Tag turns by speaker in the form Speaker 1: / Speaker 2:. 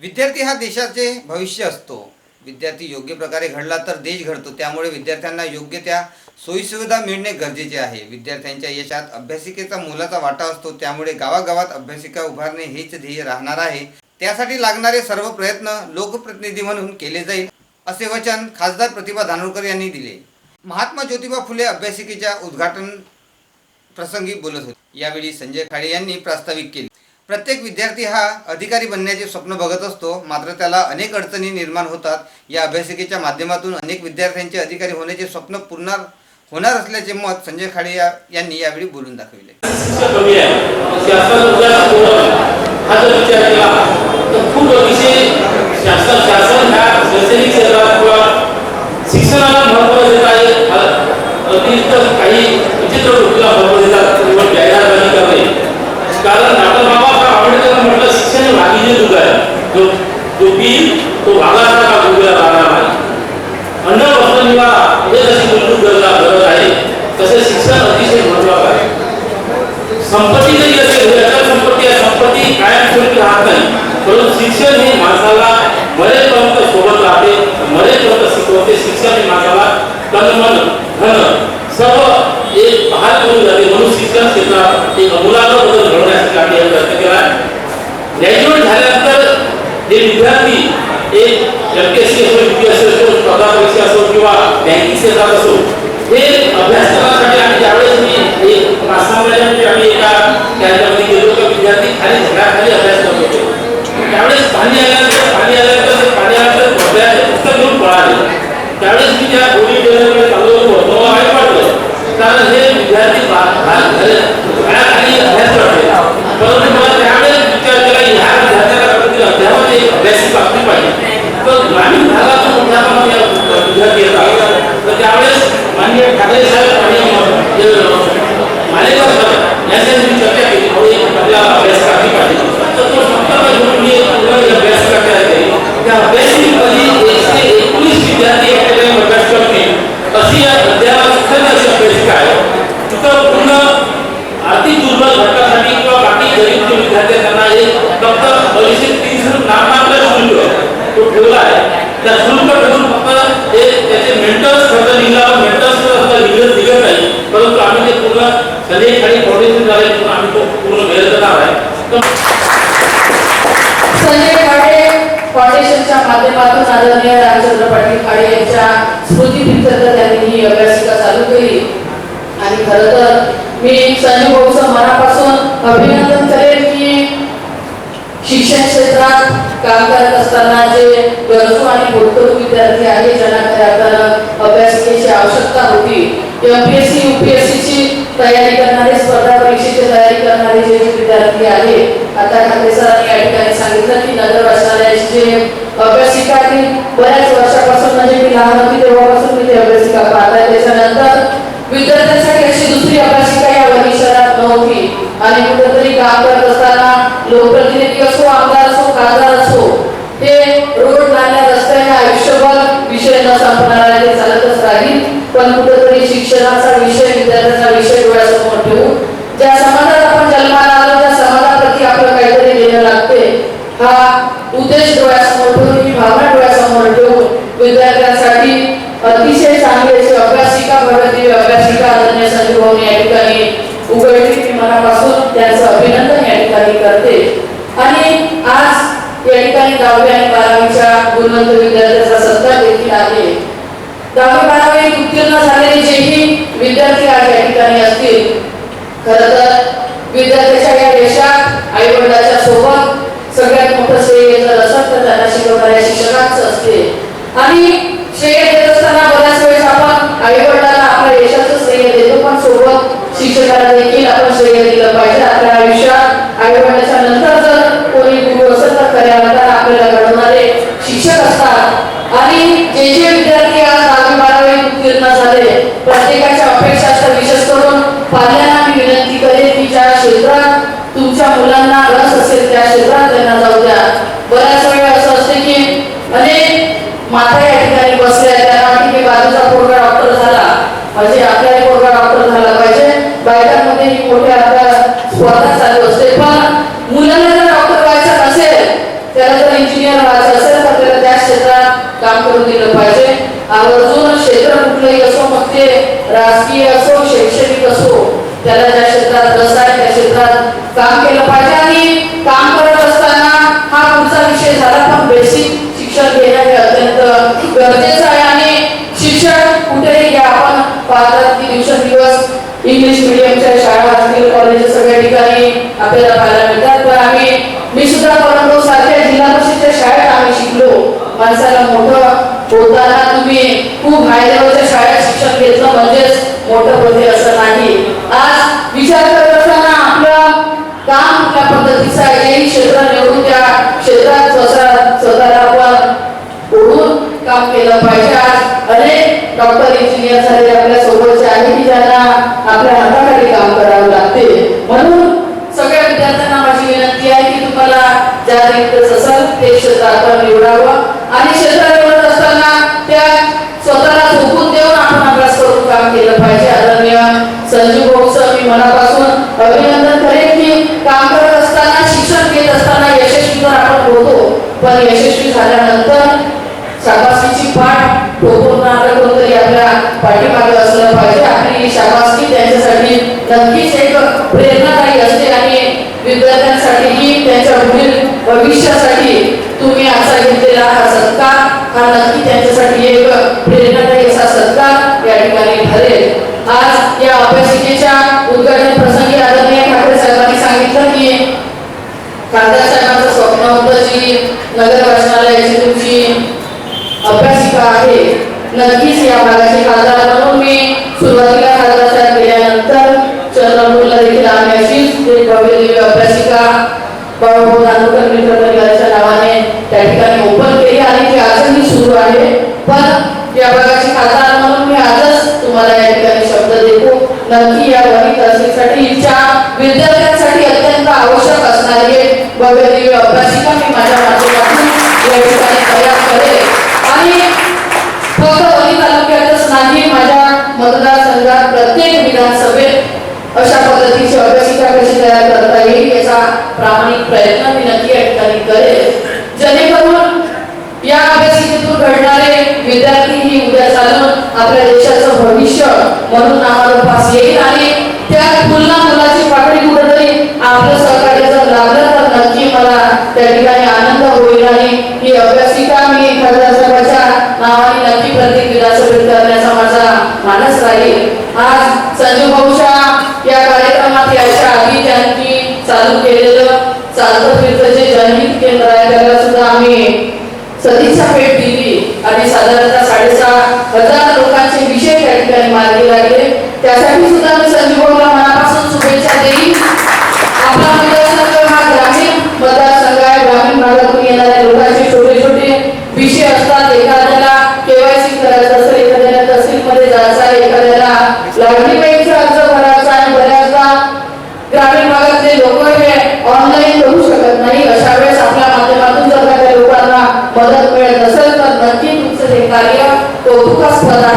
Speaker 1: विद्यार्थी हा देशाचे भविष्य असतो. विद्यार्थी योग्य प्रकारे घडला तर देश घडतो. त्यामुळे विद्यार्थ्यांना योग्य त्या सोयीसुविधा मिळणे गरजेचे आहे. विद्यार्थ्यांच्या यशात अभ्यासिकेचा मोलाचा वाटा असतो. त्यामुळे गावागावात अभ्यासिका उभारणे हेच ध्येय राहणार आहे. त्यासाठी लागणारे सर्व प्रयत्न लोकप्रतिनिधी म्हणून केले जाईल असे वचन खासदार प्रतिभा धानोरकर यांनी दिले. महात्मा ज्योतिबा फुले अभ्यासिकेच्या उद्घाटन प्रसंगी बोलत होते. यावेळी संजय खाडे यांनी प्रास्ताविक केले. प्रत्येक विद्यार्थी हा अधिकारी बनण्याचे स्वप्न बघत असतो. मात्र त्याला अनेक अडचणी निर्माण होतात. या अभ्यासिकेच्या माध्यमातून अनेक विद्यार्थ्यांचे अधिकारी होण्याचे स्वप्न पूर्ण होणार असल्याचे मत संजय खाडे या- यांनी यावेळी बोलून दाखविले.
Speaker 2: शिक्षा कमी आहे शासन उद्या पोरं हा जर विचार केला तर खूप अतिशय शासन शासन ह्या शैक्षणिक क्षेत्रात किंवा शिक्षणाला महत्त्व देत आहे अ- अतिरिक्त काही विचित्र गोष्टीला महत्त्व देतात केवळ जाहिरातबाजी करणे कारण डॉक्टर बाबासाहेब आंबेडकर म्हटलं शिक्षण हे भागीचे दुध आहे जो जो बिल तो भागासारखा दुधला राहणार नाही अन्न वस्त्र निवारा हे जशी मूलभूत गरजा गरज आहे तसे शिक्षण अतिशय महत्वाचं आहे संपत्ती जरी असेल ही अचल संपत्ती आहे संपत्ती कायमस्वरूपी राहत नाही परंतु शिक्षण हे माणसाला मरेपर्यंत सोबत राहते मरेपर्यंत शिकवते शिक्षण हे तन मन धन सर्व एक बहाल करून जाते. म्हणून शिक्षण क्षेत्रात एक अमूलाग्र बदल घडवण्यासाठी आम्ही हा प्रयत्न केला. ग्रॅज्युएट झाल्यानंतर हे विद्यार्थी एक एमपीएससी असो युपीएससी असो स्पर्धा परीक्षा असो किंवा बँकिंग क्षेत्रात असो हे अभ्यास करण्यासाठी आम्ही ज्यावेळेस मी एक मास्टरमध्ये आम्ही एका त्याच्यामध्ये गेलो का विद्यार्थी खाली झाडाखाली अभ्यास करत होते. त्यावेळेस पाणी आल्यानंतर पाणी आल्यानंतर पाणी आल्यानंतर पुस्तक घेऊन पळाले. त्यावेळेस मी त्या गोडी टेलरकडे चालू होतो मला वाईट वाटलं कारण हे विद्यार्थी बा- बा- झाडाखाली अभ्यास करते परंतु मला त्यावेळेस विचार केला की ह्या विद्यार्थ्याला कधीतरी अध्यापन एक अभ्यासिक बाबती पाहिजे तर ग्रामीण भागातून मोठ्या प्रमाणात या विद्यार्थी येतात तर त्यावेळेस माननीय ठाकरे साहेब आणि जे मालेगाव सर यांच्याशी मी चर्चा केली थोडी आपल्याला अभ्यास करावी पाहिजे तर तो संकल्प घेऊन मी एक पूर्ण अभ्यास तयार केली त्या अभ्यासिकेमध्ये एकशे एकोणीस विद्यार्थी एका ठिकाणी अभ्यास करतील अशी या अध्यापक अशी अभ्यासिका आहे तिथं पूर्ण आर्थिक दुर्बल घटकासाठी किंवा बाकी गरीब जे विद्यार्थी त्यांना एक फक्त अडीचशे तीस नाममात्र शुल्क तो ठेवला आहे. त्या शुल्क ठेवून फक्त ते त्याचे मेंटर्स खर्च निघाला मेंटर्स खर्च निघत निघत नाही परंतु आम्ही ते पूर्ण सगळे खाली फाउंडेशन झाले पूर्ण आम्ही तो पूर्ण वेळ करणार आहे.
Speaker 3: संजय खाडे फाउंडेशनच्या माध्यमातून आदरणीय रामचंद्र पाटील खाडे यांच्या त्यांनी ही अभ्यासिका चालू केली. आणि खरं तर मी संजय भाऊचं मनापासून अभिनंदन करेन की शिक्षण क्षेत्रात काम करत असताना जे गरजू आणि बोलकरू विद्यार्थी आहे ज्यांना खऱ्या अर्थानं अभ्यासिकेची आवश्यकता होती एमपीएससी युपीएससीची तयारी करणारे स्पर्धा परीक्षेची तयारी करणारे जे विद्यार्थी आहे आता खाते सरांनी या ठिकाणी सांगितलं की नगर वाचनालयाची जे अभ्यासिका ती बऱ्याच वर्षापासून म्हणजे मी लहान होती तेव्हापासून मी ती अभ्यासिका पाहत त्याच्या उद्देश डोळ्यासमोर ठेवून ही भावना डोळ्यासमोर ठेवून विद्यार्थ्यांसाठी अतिशय चांगली अशी अभ्यासिका भरती अभ्यासिका आदरणीय संजू भाऊ या ठिकाणी उघडली. मी मनापासून त्यांचं अभिनंदन या ठिकाणी करते. आणि आज या ठिकाणी दहावी आणि बारावीच्या गुणवंत विद्यार्थ्यांचा सत्कार देखील आहे. दहावी बारावी उत्तीर्ण झालेले जेही विद्यार्थी आज या ठिकाणी असतील खरं तर विद्यार्थ्याच्या या देशात आई वडिलाच्या सोबत सगळ्यात मोठं श्रेय जर असत तर त्यांना शिकवणाऱ्या शिक्षकांचं असते. आणि श्रेय देत असताना बऱ्याच वेळेस आपण आई वडिलांना आपल्या यशाचं श्रेय देतो पण सोबत शिक्षकाला देखील आपण श्रेय दिलं पाहिजे. आपल्या आयुष्यात आई नंतर जर कोणी गुरु असेल तर खऱ्या अर्थानं आपल्याला घडवणारे शिक्षक असतात. आणि जे जे विद्यार्थी आज दहावी बारावी उत्तीर्ण झाले प्रत्येक अपेक्षा असतात विशेष करून पाल्यांना मी विनंती करेन की ज्या क्षेत्रात तुमच्या मुलांना रस असेल त्या क्षेत्रात त्यांना जाऊ द्या बऱ्याच वेळा असं असते की अनेक माता या ठिकाणी बसल्या आहेत, त्यांना वाटते की बाजूचा पोरगा डॉक्टर झाला म्हणजे आपल्याही पोरगा डॉक्टर झाला पाहिजे बायकांमध्ये ही मोठ्या आपल्या स्पर्धा चालू असते पण इंजिनियर व्हायचं असेल तर त्याला त्या क्षेत्रात काम करून दिलं पाहिजे आवर्जून क्षेत्र कुठलंही असो मग ते राजकीय असो शैक्षणिक असो त्याला ज्या क्षेत्रात रस आहे त्या क्षेत्रात काम केलं पाहिजे. आणि काम करत असताना हा पुढचा विषय झाला पण बेसिक शिक्षण घेणं हे अत्यंत गरजेचं आहे. आणि शिक्षण कुठेही घ्या आपण पाहतात की दिवसेंदिवस इंग्लिश मिडियमच्या शाळा असतील कॉलेज सगळ्या ठिकाणी आपल्याला पाहायला मिळतात. पण आम्ही मी सुद्धा परंतु सारख्या जिल्हा परिषदच्या शाळेत आम्ही शिकलो. माणसाला मोठं होताना तुम्ही खूप हाय लेवलच्या लक्ष घेतलं म्हणजेच मोठं होते असं नाही. आज विचार करत असताना आपलं काम कुठल्या पद्धतीचं आहे जेही क्षेत्र निवडून त्या क्षेत्रात स्वतः स्वतःला आपण ओढून काम केलं पाहिजे. आज अनेक डॉक्टर इंजिनियर झाले आपल्या सोबतचे आहे की ज्यांना आपल्या पण यशस्वी झाल्यानंतर शाबासकीची पाठ ठोकून नाटक कोणतरी आपल्या पाठीमागे असलं पाहिजे. आपली शाबासकी त्यांच्यासाठी नक्कीच एक प्रेरणादायी असते आणि विद्यार्थ्यांसाठीही त्यांच्या पुढील भविष्यासाठी तुम्ही असा घेतलेला हा सत्कार हा नक्की त्यांच्यासाठी एक प्रेरणादायी असा सत्कार या ठिकाणी ठरेल. आज या अभ्यासिकेच्या उद्घाटन प्रसंगी आदरणीय ठाकरे साहेबांनी सांगितलं की खासदार साहेबांचं स्वप्न होतं जी नगर वाचनालयाची तुमची अभ्यासिका आहे. नक्कीच या भागाचे खासदार म्हणून मी सुरुवातीला खासदार साहेब गेल्यानंतर चंद्रपूरला देखील आम्ही अशीच भव्य दिव्य अभ्यासिका बाळाभाऊ दानोकर मित्र परिवाराच्या नावाने त्या ठिकाणी ओपन केली आणि ती आजही सुरू आहे. पण या भागाचे खासदार म्हणून मी आजच तुम्हाला या ठिकाणी शब्द देतो. नक्की या वही तहसीलसाठीच्या विद्यार्थ्यांसाठी अत्यंत आवश्यक असणारी भव्य दिव्य अभ्यासिका मी माझ्या माध्यमातून म्हणून आम्हाला पास येईल आणि त्या तुलना मुलाची पाकडी कुठेतरी आपलं सहकार्य जर लागलं तर नक्की मला त्या ठिकाणी आनंद होईल आणि ही अभ्यासिका मी खासदार साहेबांच्या नावाने नक्की प्रत्येक विधानसभेत करण्याचा माझा मानस राहील. आज संजीव भाऊच्या या कार्यक्रमात याच्या आधी त्यांनी चालू केलेलं चालतं फिरतं जे जनहित केंद्र आहे त्याला सुद्धा आम्ही सदिच्छा भेट दिली. आणि साधारणतः साडेसहा हजार लाडकी बहीणचा अर्ज भरायचा आणि बऱ्याचदा. ग्रामीण भागातले लोक हे ऑनलाईन करू शकत नाही अशा वेळेस आपल्या माध्यमातून जर का त्या लोकांना मदत मिळत असेल तर नक्की तुमचं हे कार्य कौतुकास्पद आहे.